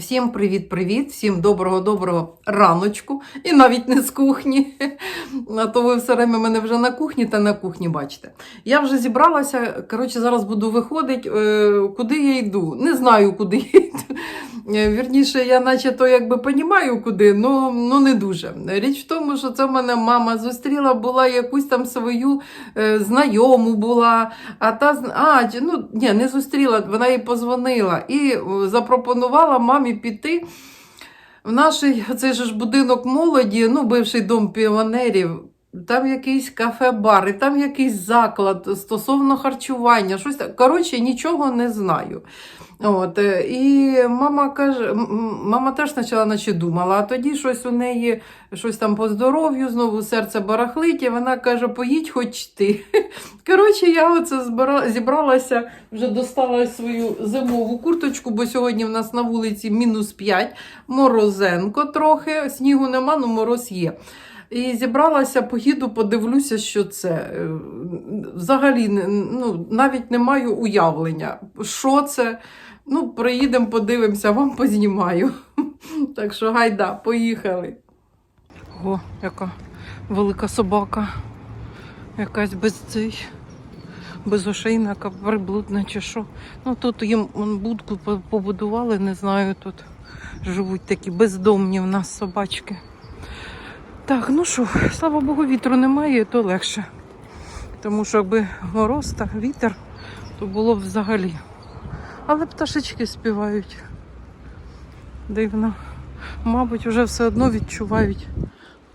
Всім привіт-привіт, всім доброго-доброго раночку. І навіть не з кухні. А то ви все время мене вже на кухні та на кухні бачите. Я вже зібралася. Коротше, зараз буду виходити. Е, Куди я йду? Не знаю, куди я йду. Е, Вірніше, я наче то якби понімаю, куди, ну, ну не дуже. Річ в тому, що це в мене мама зустріла, була якусь там свою е, знайому була. А та а, ну ні, не зустріла, вона їй позвонила і запропонувала мамі піти в наш цей ж будинок молоді, ну, бивший дом піонерів. Там якийсь кафе-бар, і там якийсь заклад стосовно харчування. Щось. Коротше, нічого не знаю. От, е, і мама каже, мама теж спочатку наче думала, а тоді щось у неї, щось там по здоров'ю, знову серце барахлить, і вона каже, поїдь хоч ти. Коротше, я оце зібралася, вже достала свою зимову курточку, бо сьогодні в нас на вулиці мінус 5, морозенко трохи, снігу нема, ну мороз є. І зібралася, поїду, подивлюся, що це. Е, Взагалі, ну, навіть не маю уявлення, що це. Ну, приїдемо, подивимося, вам познімаю. Так що гайда, поїхали. О, яка велика собака. Якась без цей, без ошейника, приблудна чи що. Ну тут їм будку побудували, не знаю, тут живуть такі бездомні в нас собачки. Так, ну що, слава Богу, вітру немає, то легше. Тому що якби мороз та вітер, то було б взагалі. Але пташечки співають. Дивно. Мабуть, вже все одно відчувають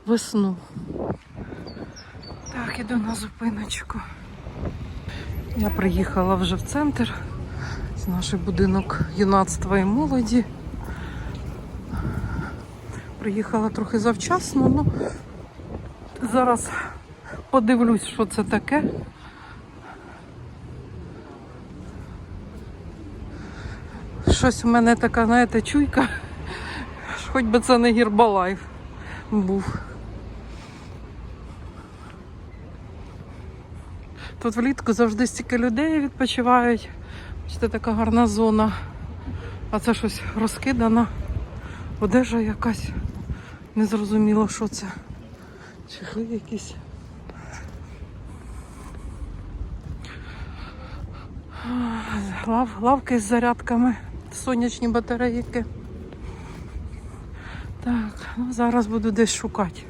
весну. Так, іду на зупиночку. Я приїхала вже в центр. Це наш будинок юнацтва і молоді. Приїхала трохи завчасно, ну зараз подивлюсь, що це таке. Щось у мене така, знаєте, чуйка. Хоч би це не гірбалайф був. Тут влітку завжди стільки людей відпочивають. Бачите, така гарна зона. А це щось розкидано. Одежа якась. Незрозуміло, що це. Чехли якісь. Лав, лавки з зарядками, сонячні батарейки. Так, ну зараз буду десь шукати.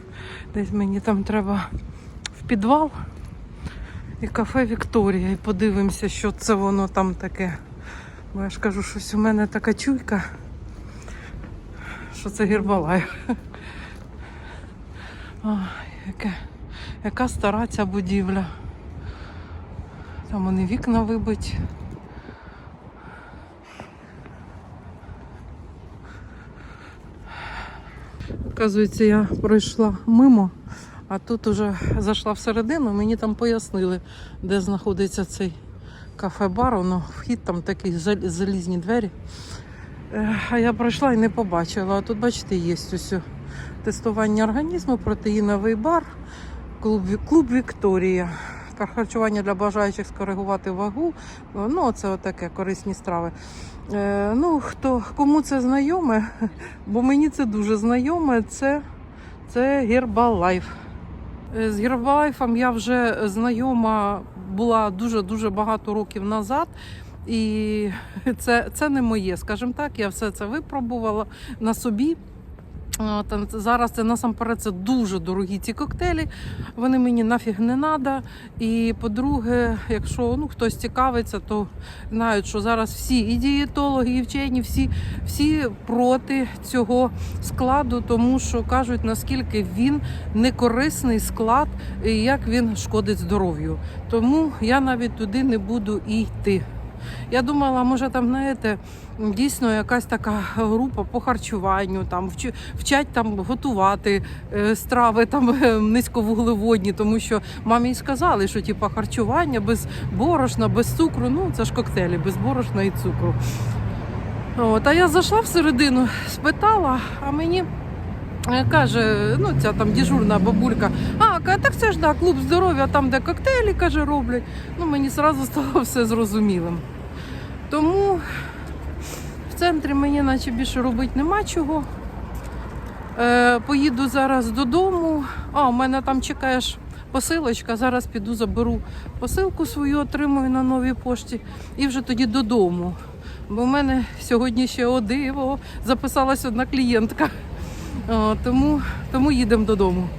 Десь мені там треба в підвал і кафе Вікторія. І подивимося, що це воно там таке. Бо я ж кажу, щось у мене така чуйка, що це гірбалай. Ой, яке, яка стара ця будівля. Там вони вікна вибиті. Оказується, я пройшла мимо, а тут уже зайшла всередину, мені там пояснили, де знаходиться цей кафе-бар, воно вхід там такі залізні двері. Е, А я пройшла і не побачила. А тут, бачите, є ось тестування організму, протеїновий бар, клуб, клуб Вікторія. Харчування для бажаючих скоригувати вагу. Ну, це отаке корисні страви. Е, ну, хто, кому це знайоме, бо мені це дуже знайоме, це, це Herbalife. Е, З Herbalife я вже знайома була дуже-дуже багато років назад. І це, це не моє, скажімо так, я все це випробувала на собі. От, Зараз це насамперед це дуже дорогі ці коктейлі. Вони мені нафіг не треба. І по-друге, якщо ну, хтось цікавиться, то знають, що зараз всі і дієтологи, і вчені, всі, всі проти цього складу, тому що кажуть, наскільки він некорисний склад і як він шкодить здоров'ю. Тому я навіть туди не буду і йти. Я думала, може там, знаєте, дійсно якась така група по харчуванню, там вчать там готувати е, страви там е, низьковуглеводні, тому що мамі й сказали, що типу, харчування без борошна, без цукру, ну це ж коктейлі, без борошна і цукру. От, а я зайшла всередину, спитала, а мені. е, Каже, ну ця там дежурна бабулька, а так це ж да, клуб здоров'я, там де коктейлі каже, роблять. Ну мені одразу стало все зрозумілим. Тому В центрі мені наче більше робити нема чого. Е, поїду зараз додому. А, у мене там чекаєш посилочка. Зараз піду заберу посилку свою, отримую на новій пошті і вже тоді додому. Бо в мене сьогодні ще о диво записалась одна клієнтка. О, тому, тому їдемо додому.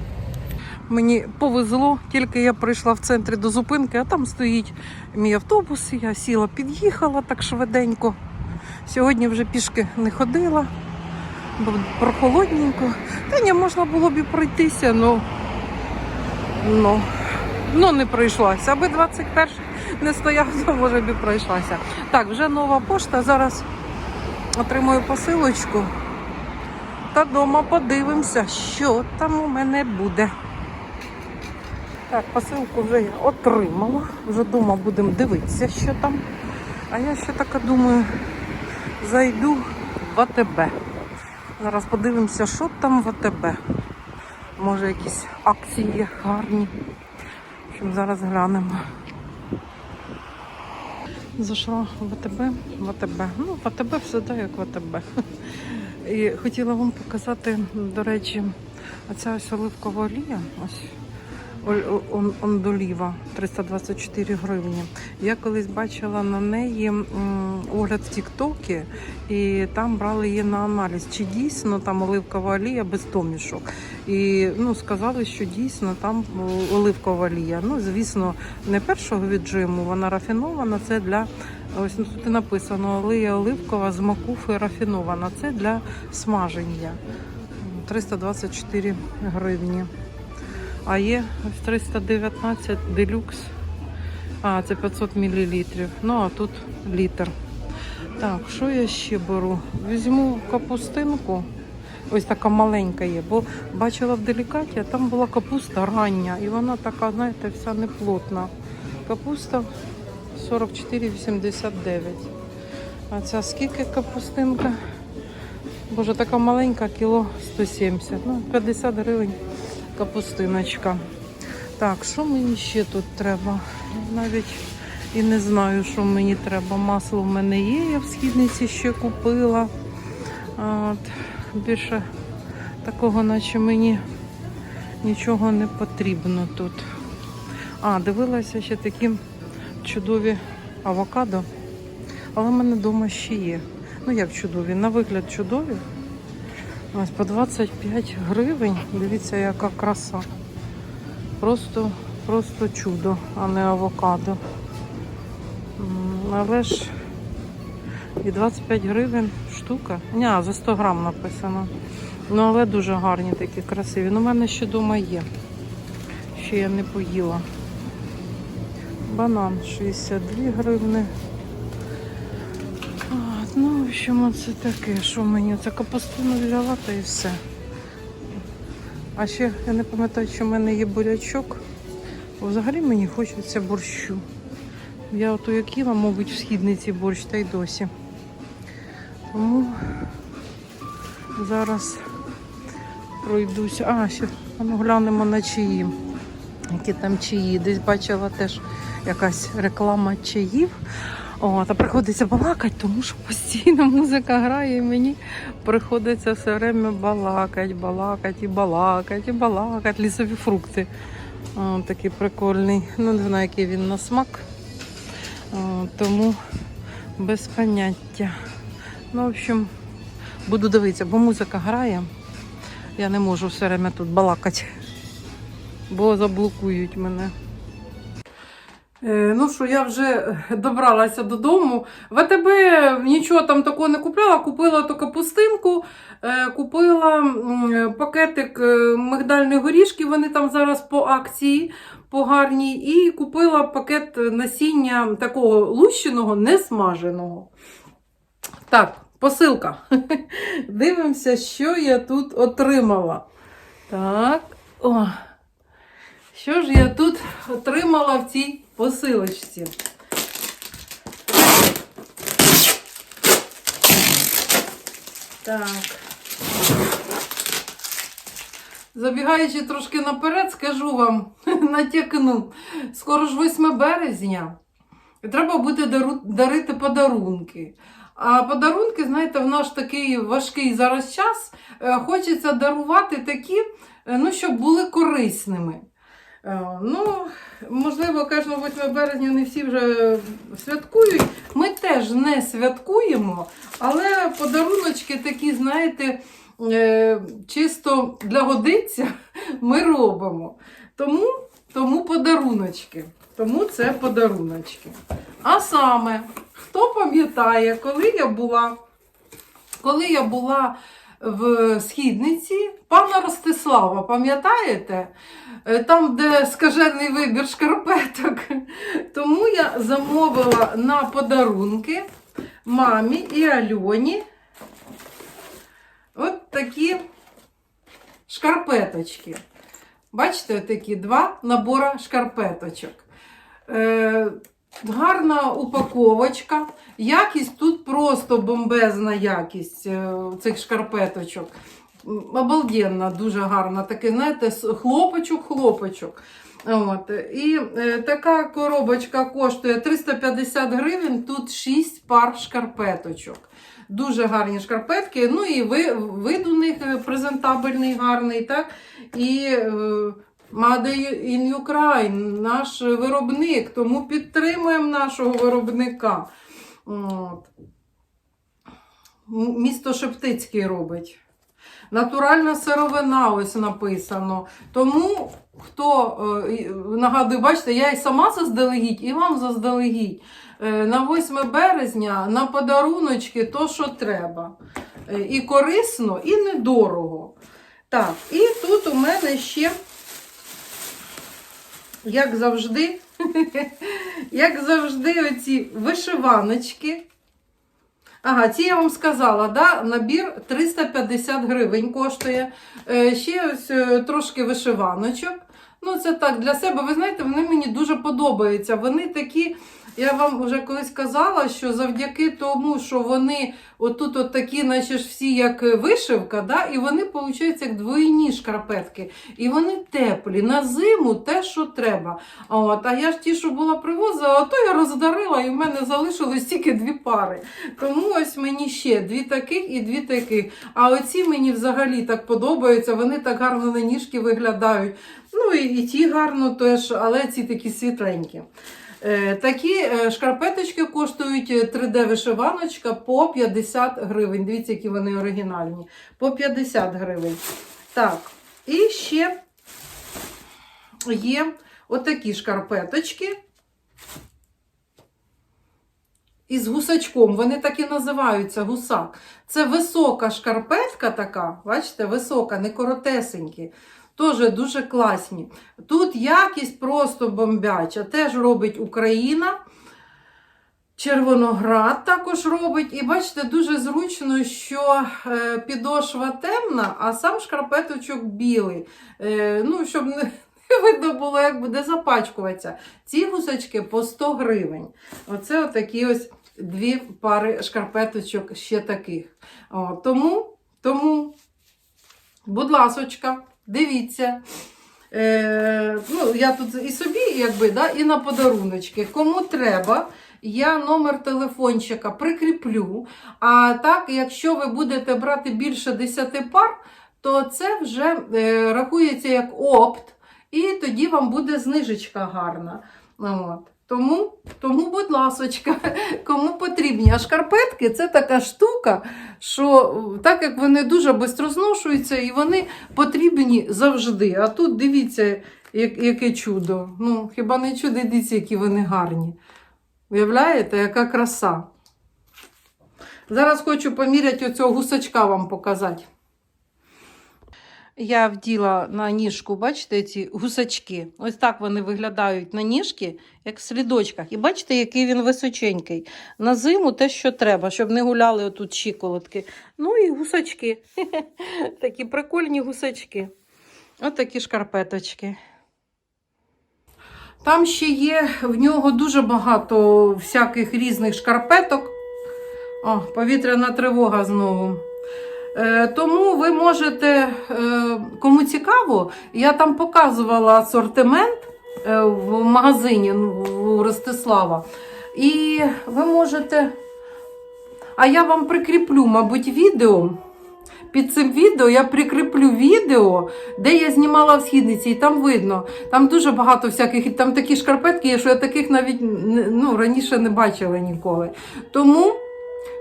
Мені повезло, тільки я прийшла в центрі до зупинки, а там стоїть мій автобус. Я сіла, під'їхала так швиденько. Сьогодні вже пішки не ходила, бо прохолодненько. Та ні, можна було б і пройтися, ну, ну, ну не пройшлася. Аби 21 не стояв, то може б і пройшлася. Так, вже нова пошта. Зараз отримую посилочку. Та дома подивимося, що там у мене буде. Так, посилку вже я отримала. Вже вдома будемо дивитися, що там. А я ще така думаю, зайду в АТБ. Зараз подивимося, що там в АТБ. Може якісь акції є гарні. Общем, зараз глянемо. Зайшла в АТБ, в АТБ. Ну, в АТБ все так, як в АТБ. І хотіла вам показати, до речі, оця ось оливкова олія. Ось Ондоліва 324 гривні. Я колись бачила на неї огляд в Тіктокі, і там брали її на аналіз, чи дійсно там оливкова олія без домішок. І ну, сказали, що дійсно там оливкова олія. Ну, звісно, не першого віджиму, вона рафінована. Це для ось ну, тут і написано олія оливкова з макуфи рафінована. Це для смаження. 324 гривні. А є ось 319 делюкс. А, це 500 мл. Ну, а тут літр. Так, що я ще беру? Візьму капустинку. Ось така маленька є, бо бачила в делікаті, там була капуста рання, і вона така, знаєте, вся неплотна. Капуста 44,89. А ця скільки капустинка? Боже, така маленька, кіло 170. Ну, 50 гривень капустиночка. Так, що мені ще тут треба? Навіть і не знаю, що мені треба. Масло в мене є, я в східниці ще купила. От, більше такого, наче мені нічого не потрібно тут. А, дивилася ще такі чудові авокадо. Але в мене вдома ще є. Ну як чудові? На вигляд чудові. Ось по 25 гривень. Дивіться, яка краса. Просто, просто чудо, а не авокадо. Але ж і 25 гривень штука. Ня, за 100 грам написано. Ну, але дуже гарні такі красиві. Ну, у мене ще вдома є. Ще я не поїла. Банан 62 гривни. Общем, це таке, що мені це капустину взяла та і все. А ще я не пам'ятаю, що в мене є бурячок. Бо Взагалі мені хочеться борщу. Я ото як їла, мабуть, в східниці борщ та й досі. Тому зараз пройдуся. А, ще ну, глянемо на чаї. Які там чаї. Десь бачила теж якась реклама чаїв. О, та приходиться балакати, тому що постійно музика грає, і мені приходиться все время балакати, балакати, і балакати, і балакати. Лісові фрукти. О, такий прикольний. Ну, не знаю, який він на смак. О, тому без поняття. Ну, в общем, буду дивитися, бо музика грає. Я не можу все время тут балакати, бо заблокують мене. Е, Ну що, я вже добралася додому. В АТБ нічого там такого не купляла. Купила ту капустинку, е, купила пакетик е, мигдальних горішків, вони там зараз по акції по. І купила пакет насіння такого лущеного, несмаженого. Так, посилка. Дивимося, що я тут отримала. Так. О. Що ж я тут отримала в цій посилочці? Так. Забігаючи трошки наперед, скажу вам, натякну. Скоро ж 8 березня. Треба буде дару- дарити подарунки. А подарунки, знаєте, в наш такий важкий зараз час е, хочеться дарувати такі, е, ну, щоб були корисними. Е, Ну, можливо, кожного 8 березня не всі вже святкують. Ми теж не святкуємо, але подаруночки такі, знаєте, е, чисто для годиться ми робимо. Тому, тому подаруночки. Тому це подаруночки. А саме, хто пам'ятає, коли я була, коли я була в східниці пана Ростислава, пам'ятаєте? Е, Там, де скажений вибір шкарпеток. Тому я замовила на подарунки мамі і Альоні от такі шкарпеточки. Бачите, такі два набори шкарпеточок. Гарна упаковочка. Якість тут просто бомбезна якість е, цих шкарпеточок. Обалденна, дуже гарна. Такий, знаєте, хлопочок-хлопочок. От. І е, така коробочка коштує 350 гривень, тут 6 пар шкарпеточок. Дуже гарні шкарпетки. Ну і ви, вид у них е, презентабельний, гарний, так? І е, Made in Ukraine, наш виробник, тому підтримуємо нашого виробника. От. Місто Шептицький робить. Натуральна сировина, ось написано. Тому, хто е, нагадую, бачите, я і сама заздалегідь, і вам заздалегідь. Е, На 8 березня на подаруночки то, що треба. Е, І корисно, і недорого. Так, і тут у мене ще, як завжди, як завжди, оці вишиваночки. Ага, ці я вам сказала, да? набір 350 гривень коштує. Е, ще ось е, трошки вишиваночок. Ну, це так, для себе, ви знаєте, вони мені дуже подобаються. Вони такі, я вам вже колись казала, що завдяки тому, що вони отут от такі, наче ж всі як вишивка, да? і вони, виходить, як двойні шкарпетки. І вони теплі. На зиму те, що треба. От, а я ж ті, що була привозила, то я роздарила, і в мене залишилось тільки дві пари. Тому ось мені ще дві таких і дві таких. А оці мені взагалі так подобаються, вони так гарно на ніжки виглядають. Ну і, і ті гарно теж, але ці такі світленькі. Е, такі е, шкарпеточки коштують е, 3D-вишиваночка по 50 гривень. Дивіться, які вони оригінальні. По 50 гривень. Так, і ще є отакі шкарпеточки. Із гусачком, вони так і називаються гусак. Це висока шкарпетка така, бачите, висока, не коротесенькі. Теж дуже класні. Тут якість просто бомбяча. Теж робить Україна. Червоноград також робить. І бачите, дуже зручно, що е, підошва темна, а сам шкарпеточок білий. Е, ну, щоб не, видно було, як буде запачкуватися. Ці гусачки по 100 гривень. Оце отакі ось дві пари шкарпеточок ще таких. О, тому, тому, будь ласочка, дивіться. Е, ну, я тут і собі, якби, да, і на подаруночки. Кому треба, я номер телефончика прикріплю. А так, якщо ви будете брати більше 10 пар, то це вже е, рахується як опт, і тоді вам буде знижечка гарна. От. Тому, тому, будь ласочка, кому потрібні. А шкарпетки це така штука, що так як вони дуже швидко зношуються, і вони потрібні завжди. А тут дивіться, як, яке чудо. Ну, хіба не чудо, дивіться, які вони гарні. Уявляєте, яка краса. Зараз хочу поміряти оцього гусачка вам показати. Я вділа на ніжку, бачите, ці гусачки. Ось так вони виглядають на ніжки, як в слідочках. І бачите, який він височенький. На зиму те, що треба, щоб не гуляли отут щиколотки. Ну і гусачки. Такі прикольні гусачки. Ось такі шкарпеточки. Там ще є в нього дуже багато всяких різних шкарпеток. О, повітряна тривога знову. Е, Тому ви можете, е, кому цікаво, я там показувала асортимент е, в магазині ну, у Ростислава. І ви можете А я вам прикріплю, мабуть, відео. Під цим відео я прикріплю відео, де я знімала в східниці, і там видно. Там дуже багато всяких, там такі шкарпетки є, що я таких навіть ну, раніше не бачила ніколи. Тому,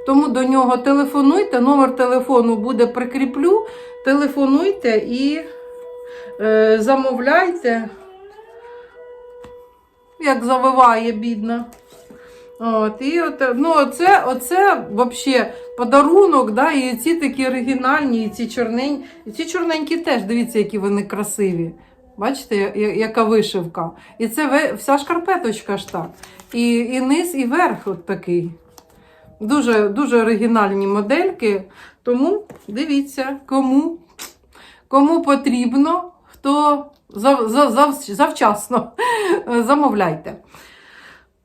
тому до нього телефонуйте, номер телефону буде прикріплю. Телефонуйте і е, замовляйте. Як завиває, бідна. От, і от, ну, оце, оце взагалі подарунок, да, і ці такі оригінальні, і ці чорненькі. Ці чорненькі теж, дивіться, які вони красиві. Бачите, яка вишивка. І це вся шкарпеточка ж так. І, і низ, і верх от такий. Дуже, дуже оригінальні модельки. Тому дивіться, кому, кому потрібно, хто зав, зав, зав, завчасно замовляйте.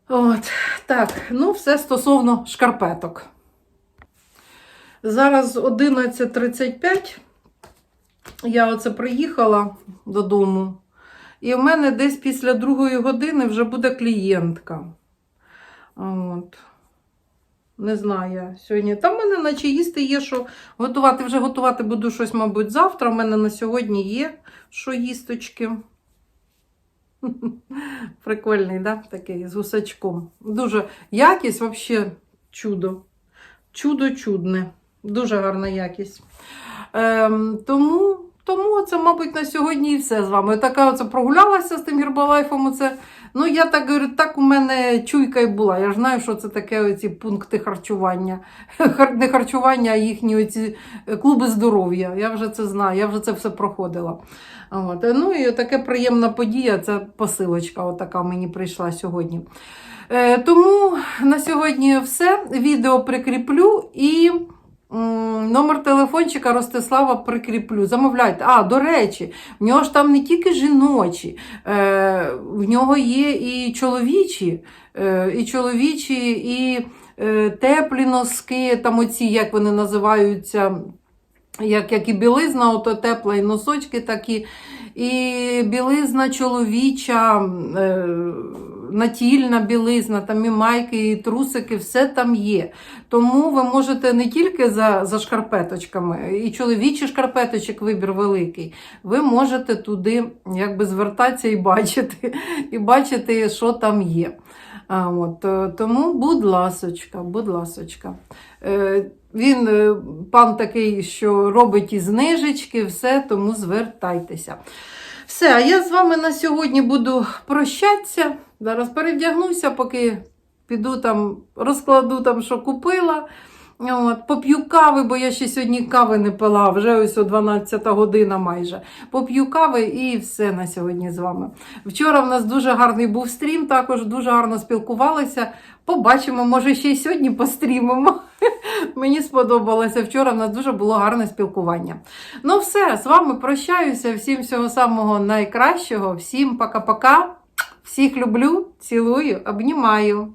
От, так, ну все стосовно шкарпеток. Зараз 11.35. Я оце приїхала додому. І в мене десь після другої години вже буде клієнтка. От. Не знаю сьогодні. Там в мене наче їсти є, що готувати. Вже готувати буду щось, мабуть, завтра. У мене на сьогодні є що їсточки. Прикольний, да? Такий з гусачком. Дуже якість, взагалі, чудо. Чудо чудне. Дуже гарна якість. Ем, тому, тому це, мабуть, на сьогодні і все з вами. Така оце прогулялася з тим гербалайфом. Оце. Ну, я так говорю, так у мене чуйка і була. Я ж знаю, що це таке оці пункти харчування. Хар- Не харчування, а їхні оці е, клуби здоров'я. Я вже це знаю, я вже це все проходила. От. Ну і така приємна подія, це посилочка, отака мені прийшла сьогодні. Е, тому на сьогодні все. Відео прикріплю і номер телефончика Ростислава прикріплю. Замовляйте. А, до речі, в нього ж там не тільки жіночі, е, в нього є і чоловічі, е, і чоловічі, і е, теплі носки, там оці, як вони називаються. Як, як і білизна, ото тепла, і носочки такі, і білизна чоловіча, е, натільна білизна, там і майки, і трусики, все там є. Тому ви можете не тільки за, за шкарпеточками, і чоловічий шкарпеточок вибір великий. Ви можете туди якби звертатися і бачити, і бачити, що там є. От, е, тому, будь ласочка, будь ласочка. Е, Він е, пан такий, що робить і знижечки, все, тому звертайтеся. Все, я з вами на сьогодні буду прощатися. Зараз перевдягнуся, поки піду там, розкладу там, що купила. От, поп'ю кави, бо я ще сьогодні кави не пила, вже ось о 12 година майже. Поп'ю кави і все на сьогодні з вами. Вчора в нас дуже гарний був стрім, також дуже гарно спілкувалися. Побачимо, може, ще й сьогодні пострімимо. Мені сподобалося. Вчора в нас дуже було гарне спілкування. Ну, все, з вами прощаюся. Всім всього самого найкращого. Всім пока-пока. Всіх люблю, цілую, обнімаю.